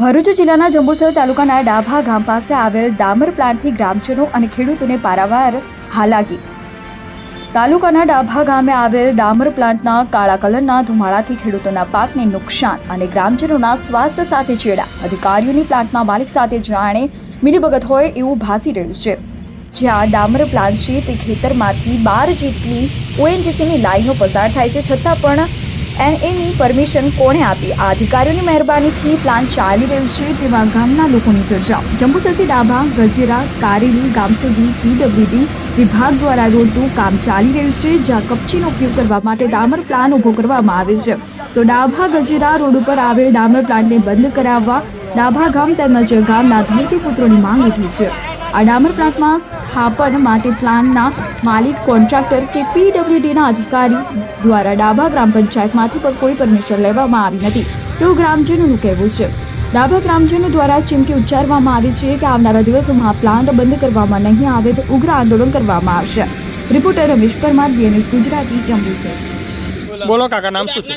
ભરૂચ જિલ્લાના જંબુસર તાલુકાના ડાભા ગામ પાસે આવેલ ડામર પ્લાન્ટથી ગ્રામજનો અને ખેડૂતોને પારાવાર હાલાકી. તાલુકાના ડાભા ગામે આવેલ ડામર પ્લાન્ટના કાળા કલરના ધુમાડાથી ખેડૂતોના પાકને નુકસાન અને ગ્રામજનોના સ્વાસ્થ્ય સાથે ચેડા. અધિકારીઓની પ્લાન્ટના માલિક સાથે જાણે મિલીભગત હોય એવું ભાસી રહ્યું છે. જ્યાં ડામર પ્લાન્ટ છે તે ખેતરમાંથી બાર જેટલી ઓએનજીસીની લાઈનો પસાર થાય છે, છતાં પણ એનએની પરમિશન કોણે આપી? આ અધિકારીઓની મહેરબાનીથી પ્લાન ચાલી રહ્યું છે. તેવા ગામના લોકોની ચર્ચા. જંબુસરથી ડાભા ગજેરા કારેલી ગામ સુધી પીડબ્લ્યુડી વિભાગ દ્વારા રોડનું કામ ચાલી રહ્યું છે, જ્યાં કપચીનો ઉપયોગ કરવા માટે ડામર પ્લાન ઊભો કરવામાં આવે છે. તો ડાભા ગજેરા રોડ ઉપર આવેલ ડામર પ્લાન્ટને બંધ કરાવવા ડાભા ગામ તેમજ ગામના ધરતીપુત્રોની માંગ ઉઠી છે. આ ડામર પ્લાન્ટમાં સ્થાપન માટે પ્લાનના માલિક કોન્ટ્રાક્ટર કે પીડબ્લ્યુડીના અધિકારી દ્વારા ડાભા ગ્રામ પંચાયતમાંથી પણ કોઈ પરમિશન લેવામાં આવી નથી. તેવું ગ્રામજનોનું કહેવું છે. ડાભા ગ્રામજનો દ્વારા ચીમકી ઉચ્ચારવામાં આવી છે કે આવનારા દિવસોમાં આ પ્લાન્ટ બંધ કરવામાં નહીં આવે તો ઉગ્ર આંદોલન કરવામાં આવશે. Reporter Ramesh Parmar BNS Gujarati Jambusar. બોલો કાકા નામ શું છે?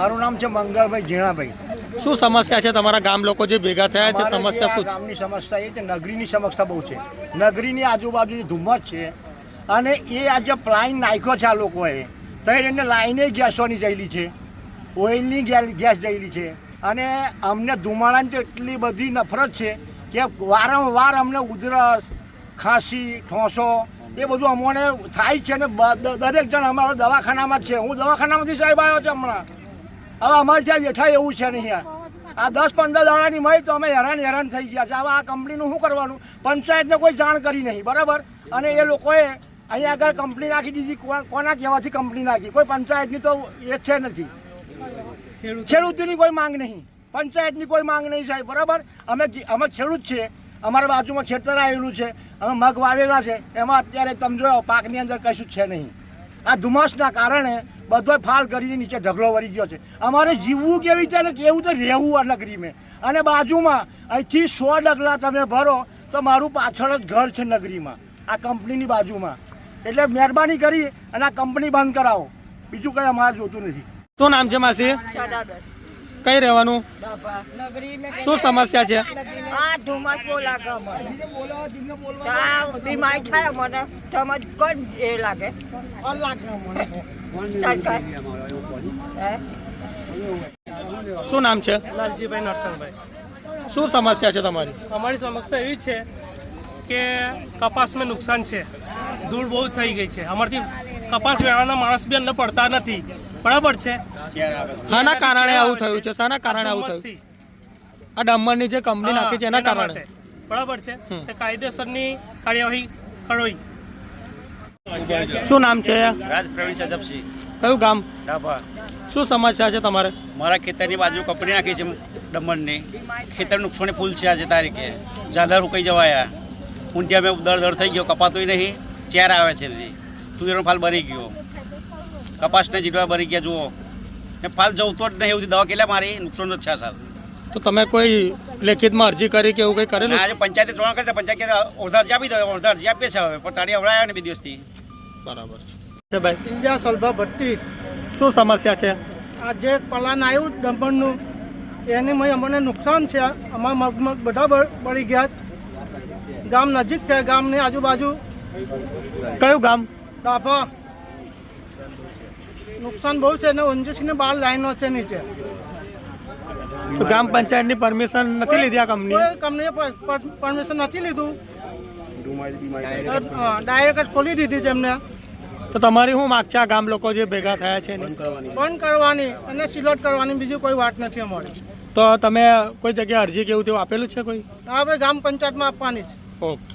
મારું નામ છે મંગળભાઈ ઝીણાભાઈ. શું સમસ્યા છે? તમારા ગામ લોકો જે ભેગા થયા છે સમસ્યા શું ગામની સમસ્યા એ છે નગરીની સમસ્યા બહુ છે. નગરીની આજુબાજુ જે ધુમ્મસ છે અને એ આજે પ્લાઇન નાખ્યો છે આ લોકોએ. તો એને લાઈને ગેસોની જયેલી છે. ઓઇલની ગેસ જયેલી છે. અને અમને ધુમાડાની તો એટલી બધી નફરત છે કે વારંવાર અમને ઉધરસ ખાંસી ઠોંસો એ બધું અમોને થાય છે અને દરેક જણ અમારા દવાખાનામાં જ છે. હું દવાખાનામાંથી સાહેબ આવ્યો છું હમણાં. હવે અમારે ત્યાં બેઠા એવું છે નહીં યાર. આ દસ પંદર દાડાની મળી તો અમે હેરાન હેરાન થઈ ગયા છે. હવે આ કંપનીનું શું કરવાનું? પંચાયતને કોઈ જાણ કરી નહીં, બરાબર? અને એ લોકોએ અહીંયા આગળ કંપની નાખી દીધી. કોના કહેવાથી કંપની નાખી. કોઈ પંચાયતની તો એ છે નથી. ખેડૂતની કોઈ માંગ નહીં. પંચાયતની કોઈ માંગ નહીં સાહેબ, બરાબર? અમે અમે ખેડૂત છે અમારા બાજુમાં ખેતર આવેલું છે. અમે મગ વાવેલા છે. એમાં અત્યારે તમે જોયો, પાકની અંદર કશું છે નહીં. આ ધુમ્મસના કારણે બધો ફાલ કરીને નીચે ઢગલો વળી ગયો છે. અમારે જીવવું કેવી રીતે ને કેવું તો રહેવું આ નગરીમાં. અને બાજુમાં અહીંથી સો ડગલા તમે ભરો તો મારું પાછળ જ ઘર છે નગરીમાં આ કંપનીની બાજુમાં. એટલે મહેરબાની કરી અને આ કંપની બંધ કરાવો. બીજું કંઈ અમારે જોતું નથી. શું નામ છે માસી? કઈ રહેવાનું? શું સમસ્યા છે? આ ધુમ્મસ બહુ લાગે મને. આ બીમારી થાય મને સમજ કોણ એ લાગે. કોણ લાગે મને. સરકાર હે? શું નામ છે? લાલજીભાઈ નરસિંહભાઈ શું સમસ્યા છે તમારી? અમારી સમસ્યા એવી છે કે કપાસમાં નુકસાન છે. ધૂળ બહુ થઈ ગઈ છે. અમારથી કપાસ વેવાના માણસ બી અંદર પડતા નથી. બરાબર છે? શાના કારણે આવું થયું છે? શાના કારણે આવું થયું. આ ડમ્મરની જે કંપની નાખી છે એના કારણે? બરાબર છે. તે કાયદેસરની કાર્યવાહી કરોઈ. શું નામ છે? રાજ પ્રવીણ સજપસિંહ કયું ગામ? ડાભા. શું સમસ્યા છે તમારે? મારા ખેતરની બાજુ કંપની નાખી છે ડમણની ખેતર નુકસાની ફૂલ છે આજે તારીખે. ઝાલર ઉકાઈ જવાયા. ઊંટિયા મેં દર દર થઈ ગયો કપાતોય નહીં. ચેર આવે છે તુવેરનો ફાલ બની ગયો. કપાસને જીડવા બની ગયા જુઓ. ને ફાલ જવતો જ નહીં એવું દવા કેટલા મારી? નુકસાન જ છે સર તો તમે કોઈ લેખિતમાં અરજી કરી કે એવું કંઈ કરેલું? આજે પંચાયતે જોવા કરતા પંચાયત અડધા અરજી આપી દો અડધા અરજી આપીએ છે હવે. પણ તારી અવડાયો ને બે દિવસથી. બરાબર છે. ભાઈ ઇન્ડિયા સલભા ભટ્ટી શું સમસ્યા છે? આ જે પલાન આવ્યું દમણનું. એની મય અમને નુકસાન છે. અમારા મગમગ બધા બળી ગયા. ગામ નજીક છે. ગામની આજુબાજુ કયું ગામ? ડાભા. નુકસાન બહુ છે ને ઓંજીસીની બહાર લાઈનો છે નીચે. તો ગ્રામ પંચાયતની પરમિશન નથી લીધી આ કંપની કંપનીએ પરમિશન નથી લીધું. ડાયરેક્ટ જ ખોલી દીધી છે એમને. તો તમારી શું માગ છે? આ ગામ લોકો જે ભેગા થયા છે? બંધ કરવાની. અને સિલોટ કરવાની બીજી કોઈ વાત નથી અમારી. તો તમે કોઈ જગ્યાએ અરજી કેવું તેવું આપેલું છે કોઈ? આપણે ગ્રામ પંચાયતમાં આપવાની છે ઓકે.